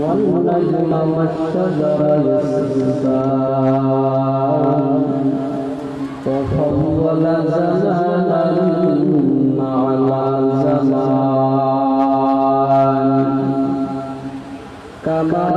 والنجم والشجر يسجدان وفضل زمانا على زمان كما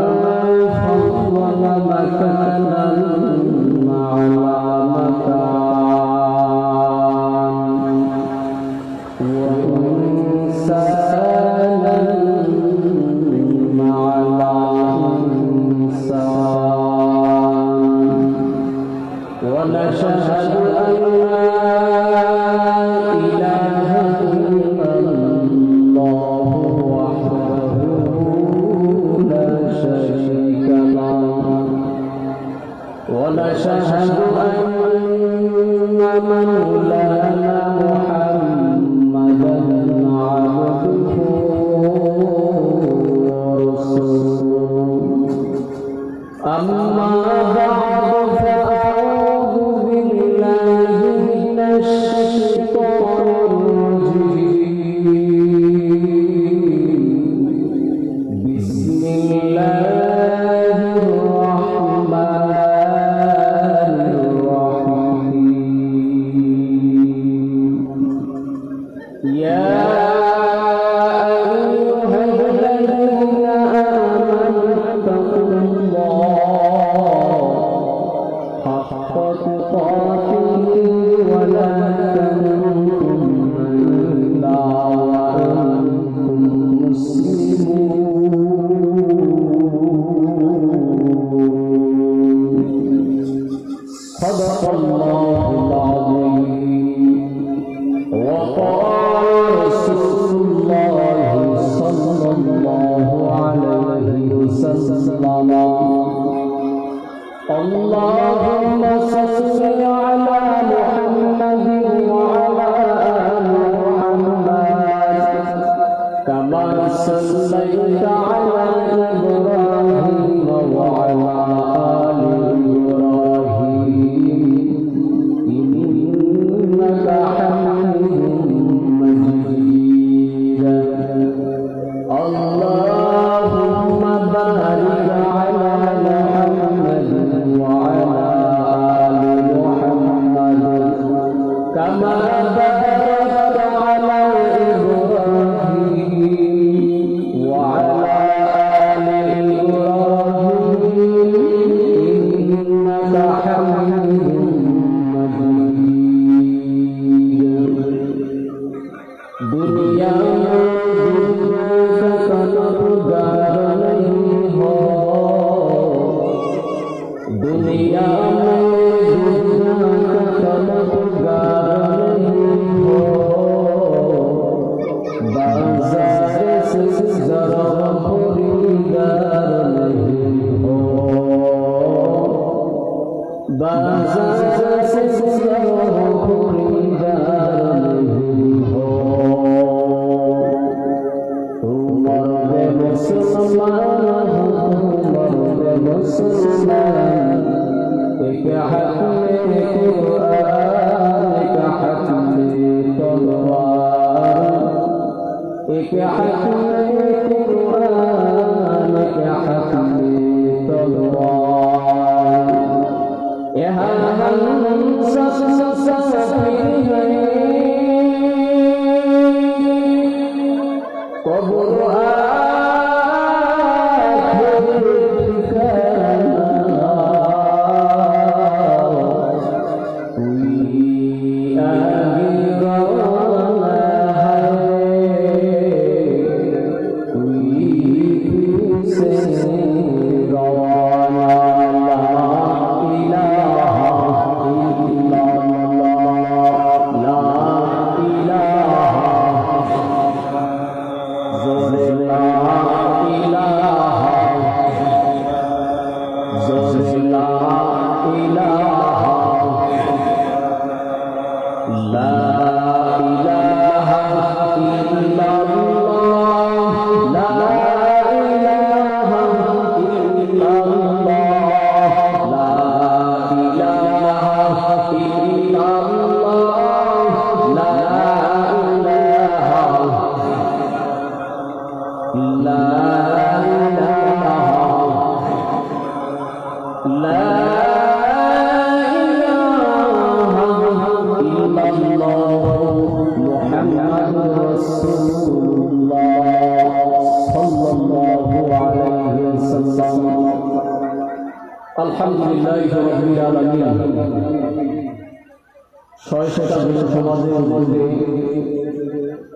সমাজের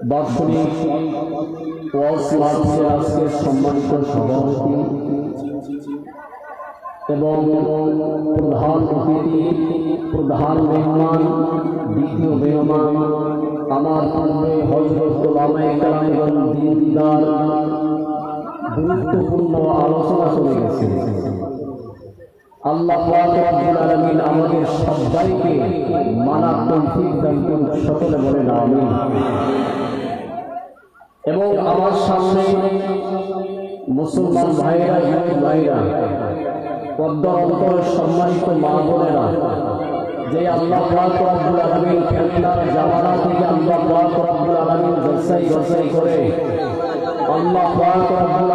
বাৎসরিক ওয়াজ মার্চের আজকে সম্মানিত সভাপতি এবং প্রধান অতিথি, প্রধান মেহমান, দ্বিতীয় মেহমান, আমার পূর্বে হজরত ওলামায়ে কেরাম এবং দিন গুরুত্বপূর্ণ আলোচনা চলে গেছে। আল্লাহ আলামিন আমাদের সবাইকে মানার তৌফিক দান করুন, সকলে বলেন আমিন। এবং আমার সামনে মুসলমান ভাইরা যুবক ভাইরা পদ্মা অন্তরের সম্মানিত মা বোনেরা, যে আল্লাহ পাক রব্বুল আলামিন ফেতনার জামানা থেকে আল্লাহ পাক রব্বুল আলামিন যাচাই বাছাই করে আল্লাহ পাক রব্বুল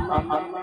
সবাই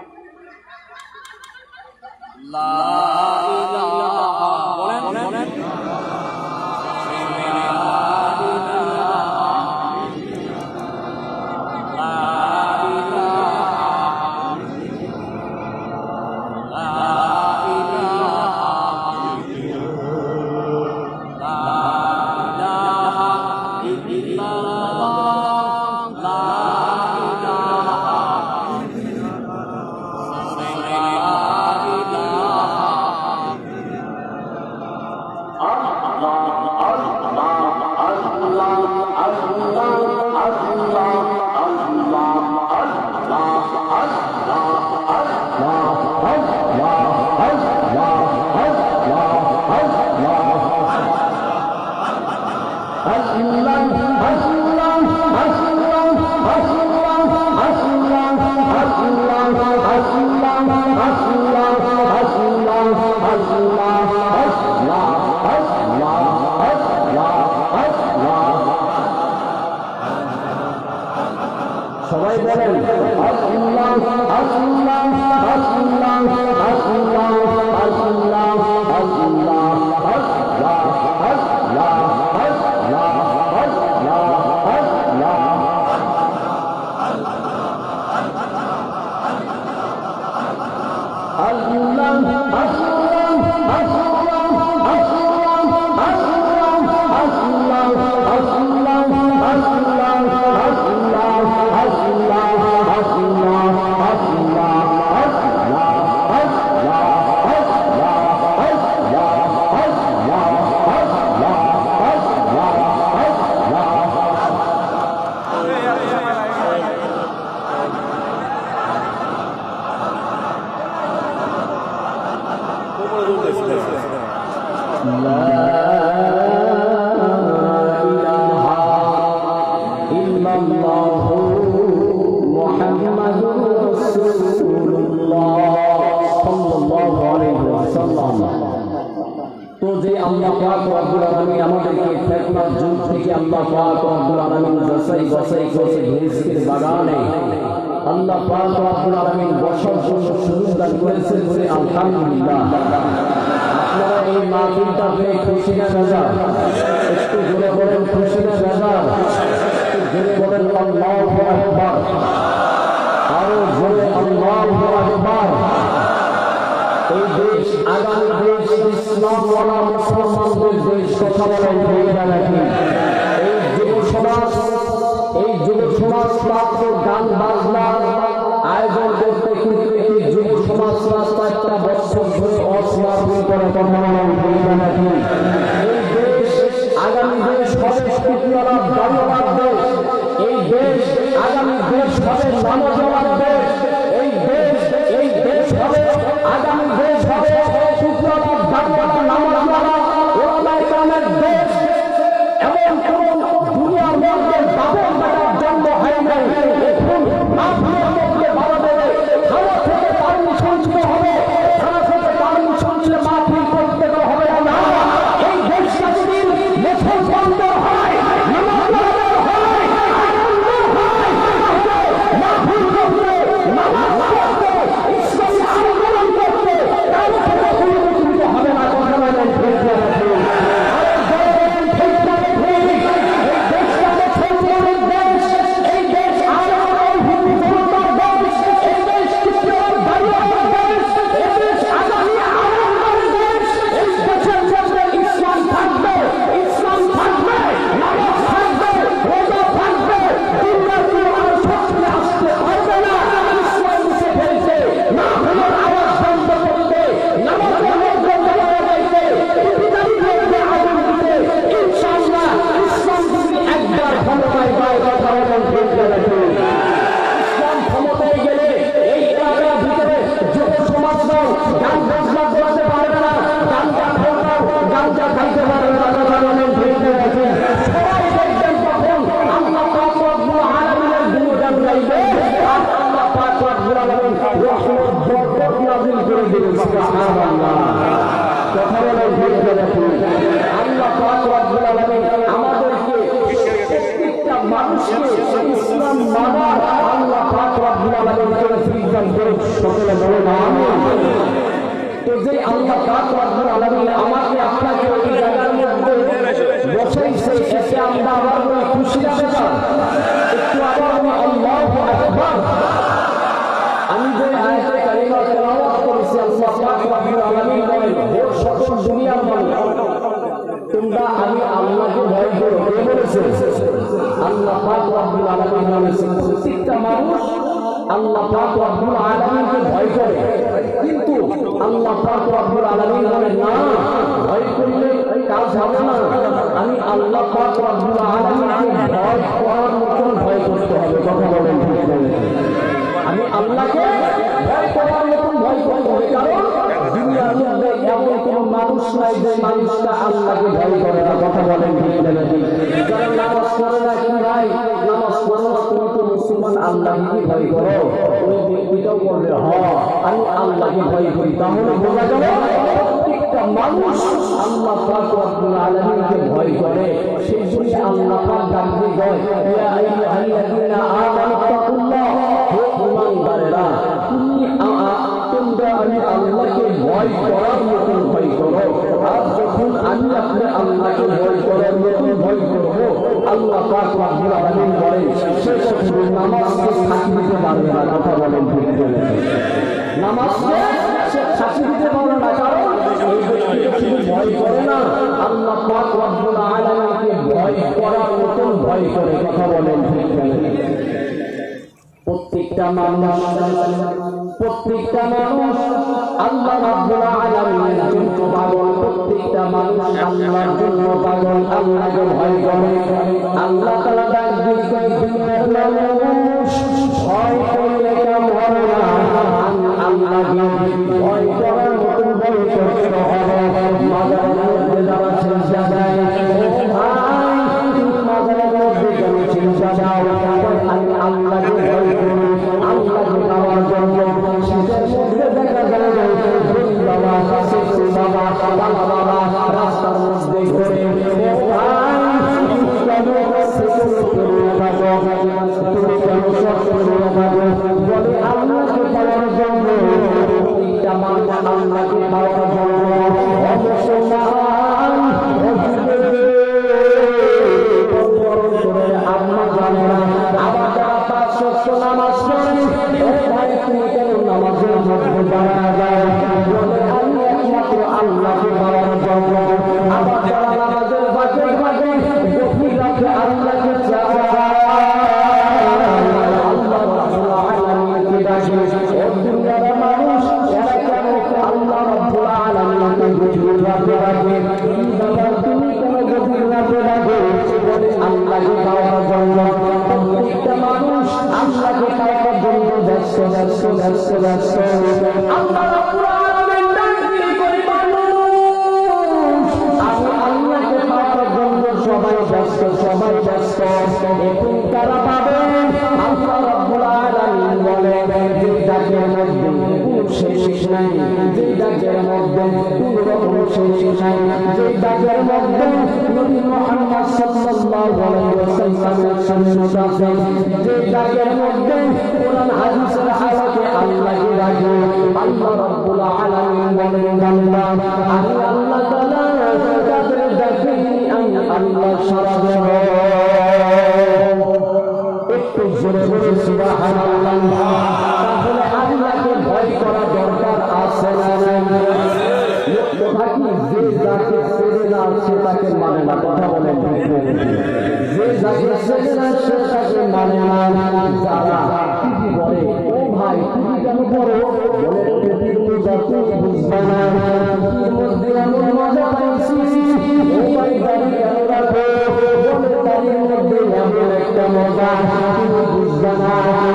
পেয়ে খুশি না রাজা একটু জোরে বলেন খুশি না রাজা একটু জোরে বলেন, আল্লাহু আকবার। আরও জোরে, আল্লাহু আকবার। এই দেশ, আগামী দেশ, ইসলাম ওয়ালা মুসলমানদের দেশ কথা রাখি এই যুব সমাজ এই যুব সমাজ গান বাজনার আয়োজন করতে কিন্তু এই যুব সমাজ রাস্তা একটা বছর ধরে অসমাপন করে কথা বলেন ভূমিকা রাখি এই দেশ আগামী দেশ হবে স্কুটিওয়ালা দাঁড়িয়ে দেশ এই দেশ আগামী দেশ হবে। নামাজওয়ালা দেশ এই দেশ এই দেশ হবে আগামী দেশ হবে শুক্রবার কেরামের দেশ সকল দুনিয়ার মানুষ তোমরা ভয় করো কে বলেছে আল্লাহ পাক রব্বুল আলামিন ভয় করে কিন্তু আল্লাহ পাক রব্বুল আলামিন না ভয় করলে কাজ হবে না আমি আল্লাহ পাক রব্বুল ভয় করার মতন ভয় করতে হবে, কথা বলেন আমি আল্লাহকে ভয় মানুষ নাই যে ভয় করে। সেই জন্য আল্লাহ। আমি আপনি আল্লাহকে ভয় করার মতন ভয় করব। আল্লাহ পাক রব্বুল আলামিন বলেন নামাজকে দিতে পারবে না, কথা বলেন ঠিক নামাজকে সে দিতে পারবে না, কারণ ভয় করে ভয় করে, কথা বলেন প্রত্যেকটা মানুষ প্রত্যেকটা মানুষ আল্লাহ রাব্বুল আলামিনের জন্য পাগল। প্রত্যেকটা মানুষ আল্লাহর জন্য পাগল। আল্লাহকে ভয় করে। আল্লাহ তাআলা ডাক দিয়ে কয় রকম শেষ নাই যে ডাকের মধ্যে নবী মুহাম্মদ সাল্লাল্লাহু আলাইহি ওয়াসাল্লামের সুন্নাত আছে যে ডাকের মধ্যে কোরআন হাদিসের আলোকে আল্লাহকে ডাকে আল্লাহ রাব্বুল আলামিন বলেন বান্দা আমি আল্লাহ তাআলা তাদের ডাকে আমি আল্লাহ সারা দেব একটু জোরে জোরে সুবহানাল্লাহ ভয় করা দরকার আছে না নাই কথা কি যে যাকে চেনে না সে তাকে মানে না, কথা বলেন? যে যাকে না, সে তাকে মানে না। যারা বলে, ও ভাই তুমি কেন করো বলে পূজা তুমি বুঝবে না। মধ্যে এমন মজা পাইছি। ও ভাই কেন রাখো? বলে মধ্যে এমন একটা মজা বুঝবে না।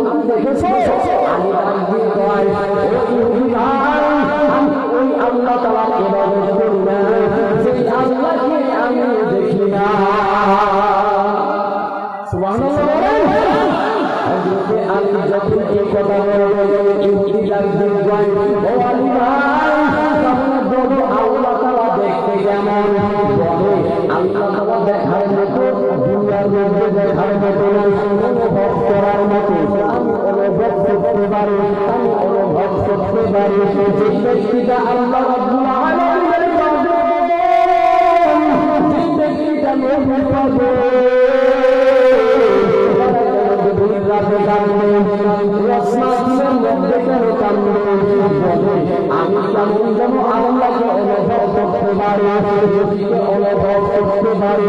তুমি দেখেছ আলী তাকবি দেয় আমি ওই আল্লাহ তাআলার ইবাদত করি না সেই আল্লাহকে আমি দেখি না হযরতে যখন এই দেখার মতো দুনিয়ার মধ্যে দেখার মতো অনুভব করার মতো আমি অনুভব করতে পারি অনুভব করতে পারি যে ব্যক্তিটা আল্লাহ অনুভব করতে পারি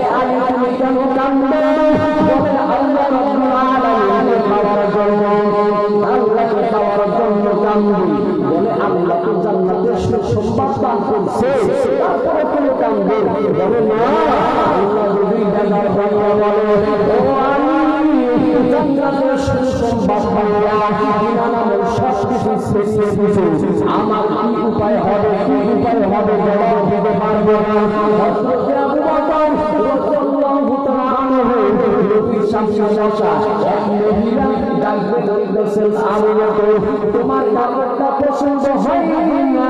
বলে না আল্লাহ যদি দেখার জন্য বলে আমার কি উপায় হবে? কি উপায় হবে? জবাব দিতে পারব তোমার পছন্দ হয়নি না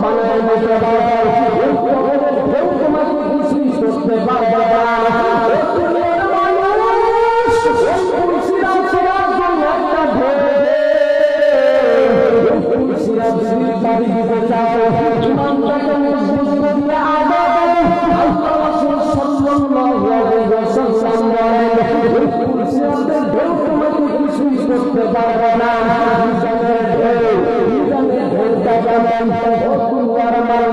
বানায় দিতে বারবার তোমার কিছুই করতে বারবার করতে পারবে না।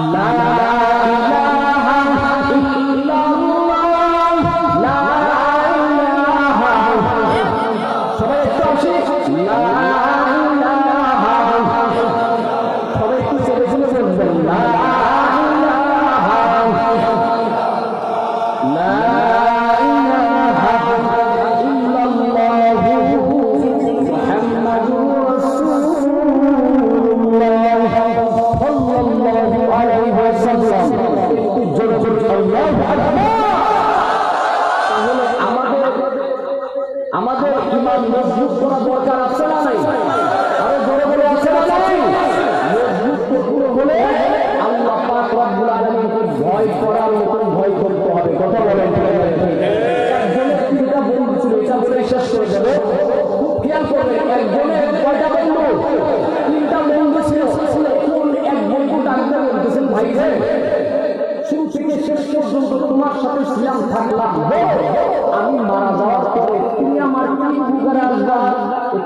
আল্লাহ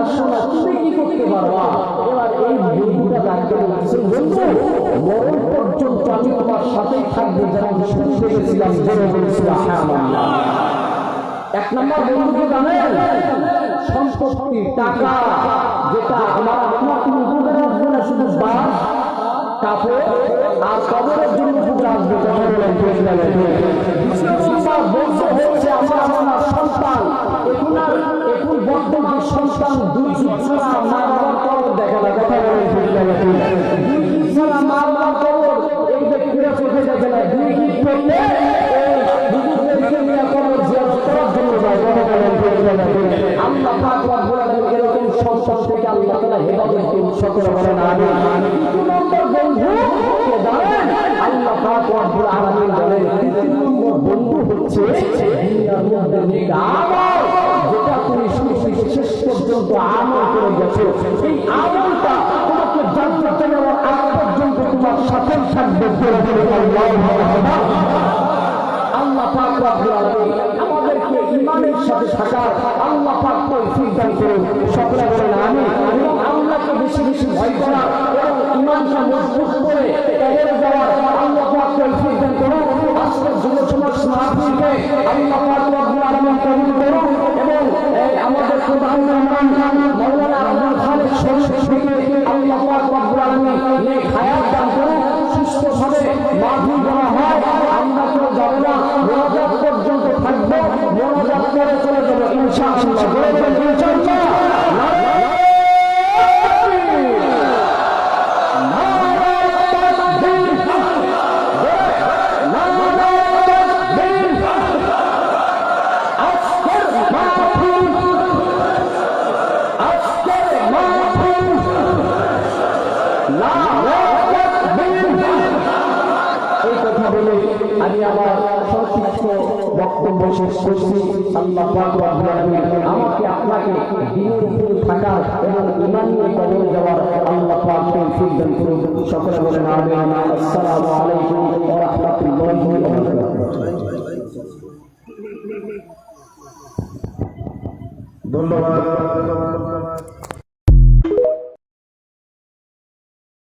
তুমি ঘুরে আসছো না তুমি কি করতে পারবা? এবার এই বন্ধুটা ডাক্তার বলতেছে বন্ধু, মরণ পর্যন্ত আমি তোমার সাথেই থাকব যেমন শুনতে গেছিলাম জেনে বলেছিলাম। এক নম্বর বন্ধুকে জানেন, সম্পত্তি, টাকা, যেটা আমার আপনার না শুধু বাস, কাপড় আর কবরের জন্য উপকার হচ্ছে আমার আপনার সন্তান বর্তমান সন্তান দুই ছাড়া মা বাবার কবর দেখা না কথা না দুই ছাড়া মা বাবার কবর এই ব্যক্তিরা বন্ধু কে বন্ধু হচ্ছে পর্যন্ত আমল করে গেছো। এই আমলটা তোমাকে জানতে নেওয়ার আগ পর্যন্ত তোমার সাথে থাকবে আল্লাহ আমাদেরকে ইমানের সাথে থাকার আল্লাহ পাক সকলে আমিন। আল্লাহকে বেশি বেশি ভয় করা ঈমানকে মজবুত করে এগিয়ে যাওয়ার আল্লাহ পাক তৌফিক দান করুন আজকের যুব সমাজ মাহফিলকে আল্লাহ পাক রব্বুল আলামিন কবুল করুন এবং আমাদের প্রধান মেহমান মাওলানা আব্দুল খালেক শরীফ থেকে আল্লাহ পাক রব্বুল আলামিন নেক হায়াত দান করুন সুস্থভাবে মাহফিল করা হয় আমরা কেউ যাব না মোনাজাত পর্যন্ত থাকব, মোনাজাত করে চলে যাব। ইনশাআল্লাহ।